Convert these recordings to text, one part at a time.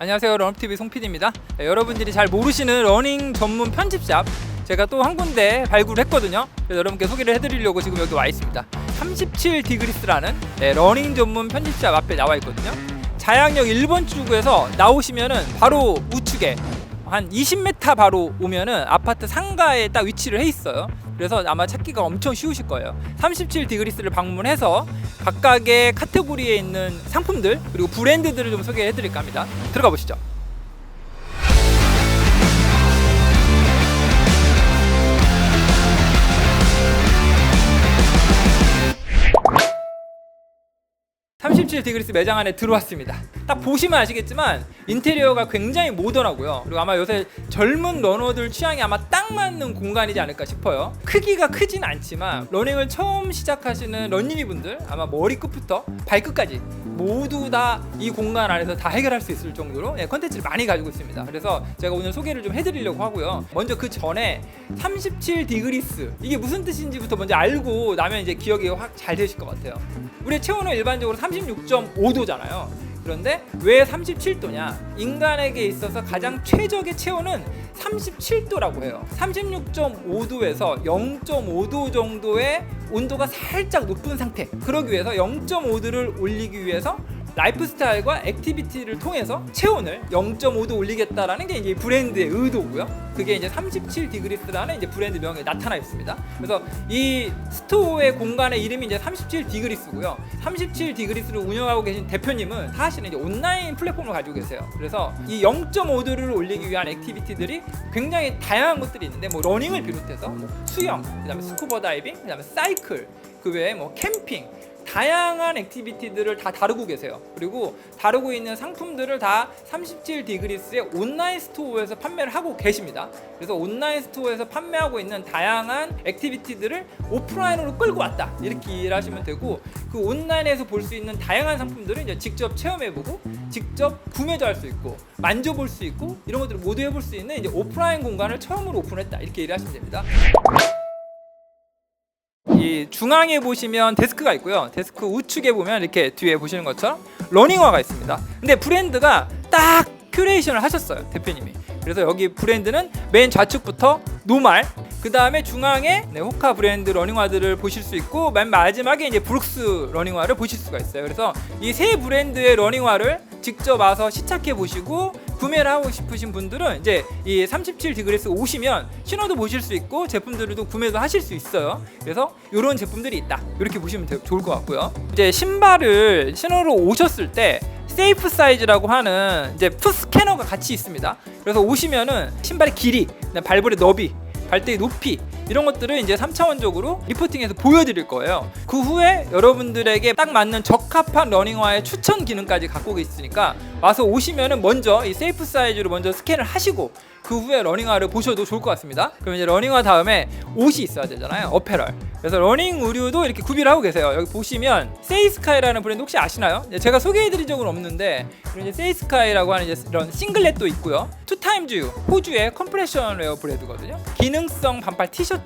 안녕하세요. 런업TV 송PD입니다. 네, 여러분들이 잘 모르시는 러닝 전문 편집샵. 제가 또 한 군데 발굴했거든요. 그래서 여러분께 소개를 해드리려고 지금 여기 와 있습니다. 37 디그리스라는 네, 러닝 전문 편집샵 앞에 나와 있거든요. 자양역 1번 출구에서 나오시면은 바로 우측에 한 20m 바로 오면은 아파트 상가에 딱 위치를 해 있어요. 그래서 아마 찾기가 엄청 쉬우실 거예요. 37 디그리스를 방문해서 각각의 카테고리에 있는 상품들 그리고 브랜드들을 좀 소개해 드릴까 합니다. 들어가 보시죠. (37 디그리스) 매장 안에 들어왔습니다. 딱 보시면 아시겠지만 인테리어가 굉장히 모던하고요. 그리고 아마 요새 젊은 러너들 취향이 아마 딱 맞는 공간이지 않을까 싶어요. 크기가 크진 않지만 러닝을 처음 시작하시는 런닝이 분들 아마 머리끝부터 발끝까지 모두 다 이 공간 안에서 다 해결할 수 있을 정도로 예, 컨텐츠를 많이 가지고 있습니다. 그래서 제가 오늘 소개를 좀 해드리려고 하고요. 먼저 그 전에 37 디그리스 이게 무슨 뜻인지부터 먼저 알고 나면 이제 기억이 확 잘 되실 것 같아요. 우리 체온은 일반적으로 36.5도잖아요. 그런데 왜 37도냐? 인간에게 있어서 가장 최적의 체온은 37도라고 해요. 36.5도에서 0.5도 정도의 온도가 살짝 높은 상태. 그러기 위해서 0.5도를 올리기 위해서 라이프 스타일과 액티비티를 통해서 체온을 0.5도 올리겠다라는 게 이제 브랜드의 의도고요. 그게 이제 37 디그리스라는 이제 브랜드 명에 나타나 있습니다. 그래서 이 스토어의 공간의 이름이 이제 37 디그리스고요. 37 디그리스를 운영하고 계신 대표님은 사실은 이제 온라인 플랫폼을 가지고 계세요. 그래서 이 0.5도를 올리기 위한 액티비티들이 굉장히 다양한 것들이 있는데 뭐 러닝을 비롯해서 뭐 수영, 그다음에 스쿠버 다이빙, 그다음에 사이클, 그 외에 뭐 캠핑 다양한 액티비티들을 다 다루고 계세요. 그리고 다루고 있는 상품들을 다 37 디그리스의 온라인 스토어에서 판매를 하고 계십니다. 그래서 온라인 스토어에서 판매하고 있는 다양한 액티비티들을 오프라인으로 끌고 왔다. 이렇게 이해를 하시면 되고 그 온라인에서 볼 수 있는 다양한 상품들을 이제 직접 체험해보고 직접 구매도 할 수 있고 만져볼 수 있고 이런 것들을 모두 해볼 수 있는 이제 오프라인 공간을 처음으로 오픈했다. 이렇게 이해를 하시면 됩니다. 이 중앙에 보시면 데스크가 있고요. 데스크 우측에 보면 이렇게 뒤에 보시는 것처럼 러닝화가 있습니다. 근데 브랜드가 딱 큐레이션을 하셨어요. 대표님이. 그래서 여기 브랜드는 맨 좌측부터 노말 그 다음에 중앙에 네, 호카 브랜드 러닝화들을 보실 수 있고 맨 마지막에 이제 브룩스 러닝화를 보실 수가 있어요. 그래서 이 세 브랜드의 러닝화를 직접 와서 시착해 보시고 구매를 하고 싶으신 분들은 이제 이 37 디그레스 오시면 신어도 보실 수 있고 제품들도 구매도 하실 수 있어요. 그래서 이런 제품들이 있다. 이렇게 보시면 되- 좋을 것 같고요. 이제 신발을 신으러 오셨을 때 세이프 사이즈라고 하는 이제 풋 스캐너가 같이 있습니다. 그래서 오시면은 신발의 길이, 발볼의 너비, 발대의 높이 이런 것들을 이제 3차원적으로 리포팅해서 보여드릴 거예요. 그 후에 여러분들에게 딱 맞는 적합한 러닝화의 추천 기능까지 갖고 계시니까 와서 오시면은 먼저 이 세이프 사이즈로 먼저 스캔을 하시고 그 후에 러닝화를 보셔도 좋을 것 같습니다. 그럼 이제 러닝화 다음에 옷이 있어야 되잖아요. 어페럴. 그래서 러닝 의류도 이렇게 구비를 하고 계세요. 여기 보시면 세이스카이라는 브랜드 혹시 아시나요? 이제 제가 소개해드린 적은 없는데 이제 세이스카이라고 하는 이제 이런 싱글렛도 있고요. 투타임즈 호주의 컴프레션 웨어 브랜드거든요. 기능성 반팔 티셔츠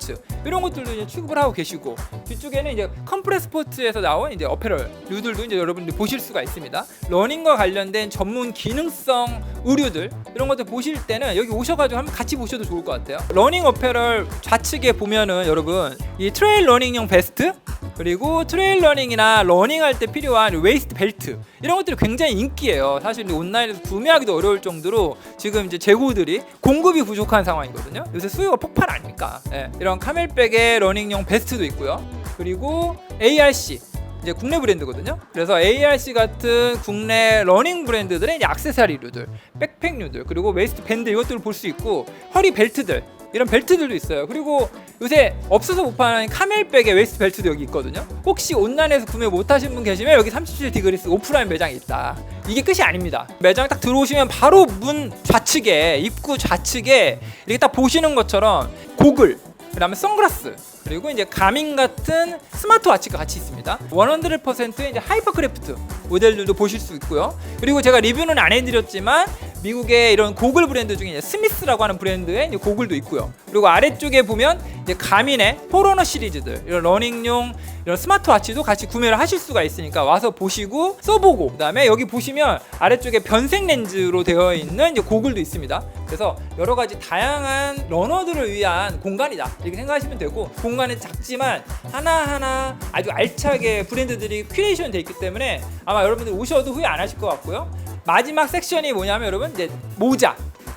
이런 것들도 이제 취급을 하고 계시고 뒤쪽에는 이제 컴프레스 포츠에서 나온 이제 어페럴류들도 이제 여러분들 보실 수가 있습니다. 러닝과 관련된 전문 기능성 의류들 이런 것들 보실 때는 여기 오셔가지고 한번 같이 보셔도 좋을 것 같아요. 러닝 어페럴 좌측에 보면은 여러분 이 트레일 러닝용 베스트 그리고 트레일 러닝이나 러닝할 때 필요한 웨이스트 벨트 이런 것들이 굉장히 인기예요. 사실 온라인에서 구매하기도 어려울 정도로 지금 이제 재고들이 공급이 부족한 상황이거든요. 요새 수요가 폭발 아닙니까? 예, 이런 카멜백의 러닝용 베스트도 있고요. 그리고 ARC 이제 국내 브랜드거든요. 그래서 ARC 같은 국내 러닝 브랜드들의 액세서리류들, 백팩류들, 그리고 웨이스트 밴드 이것들을 볼 수 있고 허리 벨트들 이런 벨트들도 있어요. 그리고 요새 없어서 못 파는 카멜백의 웨이스트 벨트도 여기 있거든요. 혹시 온라인에서 구매 못 하신 분 계시면 여기 37 디그리스 오프라인 매장이 있다. 이게 끝이 아닙니다. 매장 딱 들어오시면 바로 문 좌측에 입구 좌측에 이렇게 딱 보시는 것처럼 고글 그다음에 선글라스 그리고 이제 가민 같은 스마트워치가 같이 있습니다. 100%의 이제 하이퍼크래프트 모델들도 보실 수 있고요. 그리고 제가 리뷰는 안 해드렸지만 미국의 이런 고글 브랜드 중에 스미스라고 하는 브랜드의 고글도 있고요. 그리고 아래쪽에 보면 이제 가민의 포러너 시리즈들 이런 러닝용 이런 스마트워치도 같이 구매를 하실 수가 있으니까 와서 보시고 써보고 그다음에 여기 보시면 아래쪽에 변색 렌즈로 되어 있는 이제 고글도 있습니다. 그래서 여러 가지 다양한 러너들을 위한 공간이다 이렇게 생각하시면 되고 공간은 작지만 하나하나 아주 알차게 브랜드들이 큐레이션 돼 있기 때문에 아마 여러분들 오셔도 후회 안 하실 것 같고요. 마지막 섹션이 뭐냐면 여러분 이제 모자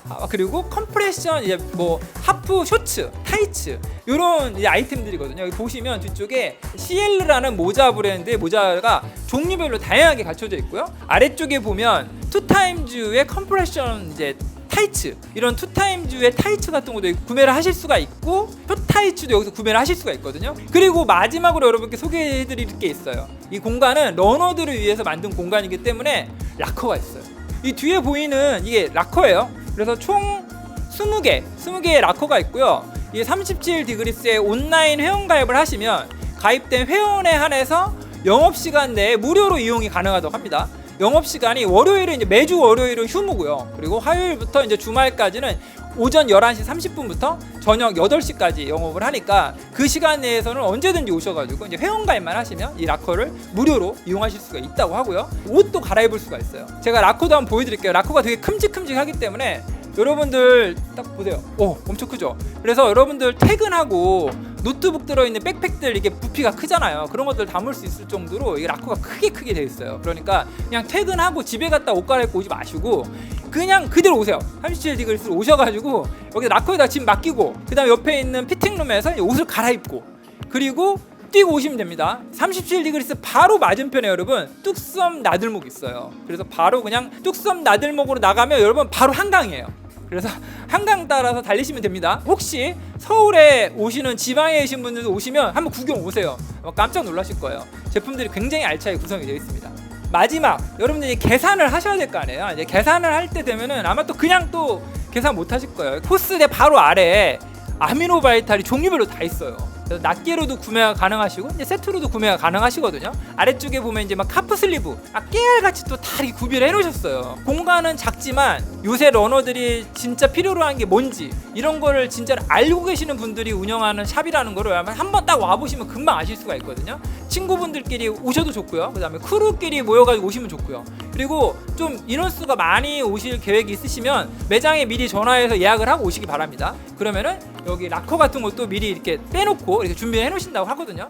아, 그리고 컴프레션 이제 뭐 하프 쇼츠 타이츠 이런 아이템들이거든요 여기 보시면 뒤쪽에 CL라는 모자 브랜드의 모자가 종류별로 다양하게 갖춰져 있고요 아래쪽에 보면 투타임즈의 컴프레션 이제 타이츠. 이런 투타임즈의 타이츠 같은 것도 구매를 하실 수가 있고 표타이츠도 여기서 구매를 하실 수가 있거든요. 그리고 마지막으로 여러분께 소개해 드릴 게 있어요. 이 공간은 러너들을 위해서 만든 공간이기 때문에 락커가 있어요. 이 뒤에 보이는 이게 락커예요. 그래서 총 20개 20개의 락커가 있고요. 이게 37 디그리스의 온라인 회원 가입을 하시면 가입된 회원에 한해서 영업시간 내에 무료로 이용이 가능하다고 합니다 영업 시간이 월요일은 이제 매주 월요일은 휴무고요. 그리고 화요일부터 이제 주말까지는 오전 11시 30분부터 저녁 8시까지 영업을 하니까 그 시간 내에서는 언제든지 오셔가지고 이제 회원 가입만 하시면 이 락커를 무료로 이용하실 수가 있다고 하고요. 옷도 갈아입을 수가 있어요. 제가 락커도 한번 보여드릴게요. 락커가 되게 큼직큼직하기 때문에 여러분들 딱 보세요. 오, 엄청 크죠? 그래서 여러분들 퇴근하고 노트북 들어있는 백팩들 이게 부피가 크잖아요. 그런 것들 담을 수 있을 정도로 이게 락커가 크게 크게 돼 있어요. 그러니까 그냥 퇴근하고 집에 갔다 옷 갈아입고 오지 마시고 그냥 그대로 오세요. 37 디그리스로 오셔가지고 여기 락커에다 짐 맡기고 그다음 옆에 있는 피팅룸에서 옷을 갈아입고 그리고 뛰고 오시면 됩니다. 37 디그리스 바로 맞은편에 여러분 뚝섬 나들목 있어요. 그래서 바로 그냥 뚝섬 나들목으로 나가면 여러분 바로 한강이에요. 그래서 한강 따라서 달리시면 됩니다. 혹시 서울에 오시는 지방에 계신 분들도 오시면 한번 구경 오세요. 아마 깜짝 놀라실 거예요. 제품들이 굉장히 알차게 구성이 되어 있습니다. 마지막 여러분들이 계산을 하셔야 될 거 아니에요. 이제 계산을 할 때 되면은 아마 또 그냥 또 계산 못 하실 거예요. 코스대 바로 아래에 아미노바이탈이 종류별로 다 있어요. 그래서 낱개로도 구매가 가능하시고 이제 세트로도 구매가 가능하시거든요. 아래쪽에 보면 이제 막 카프 슬리브, 아 깨알같이 또 다 이렇게 구비를 해놓으셨어요. 공간은 작지만 요새 러너들이 진짜 필요로 하는 게 뭔지 이런 거를 진짜 알고 계시는 분들이 운영하는 샵이라는 거를 한번 딱 와보시면 금방 아실 수가 있거든요. 친구분들끼리 오셔도 좋고요. 그다음에 크루끼리 모여가지고 오시면 좋고요. 그리고 좀 인원수가 많이 오실 계획이 있으시면 매장에 미리 전화해서 예약을 하고 오시기 바랍니다. 그러면은 여기 락커 같은 것도 미리 이렇게 빼놓고 이렇게 준비해 놓으신다고 하거든요.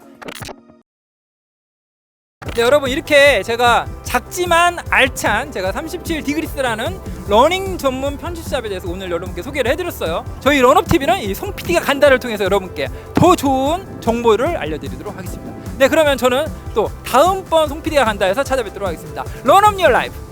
네, 여러분 이렇게 제가 작지만 알찬 제가 37 디그리스라는 러닝 전문 편집샵에 대해서 오늘 여러분께 소개를 해드렸어요. 저희 런업 TV는 이송 PD가 간다를 통해서 여러분께 더 좋은 정보를 알려드리도록 하겠습니다. 네, 그러면 저는 또 다음번 송 PD가 간다에서 찾아뵙도록 하겠습니다. 런업 리얼 라이프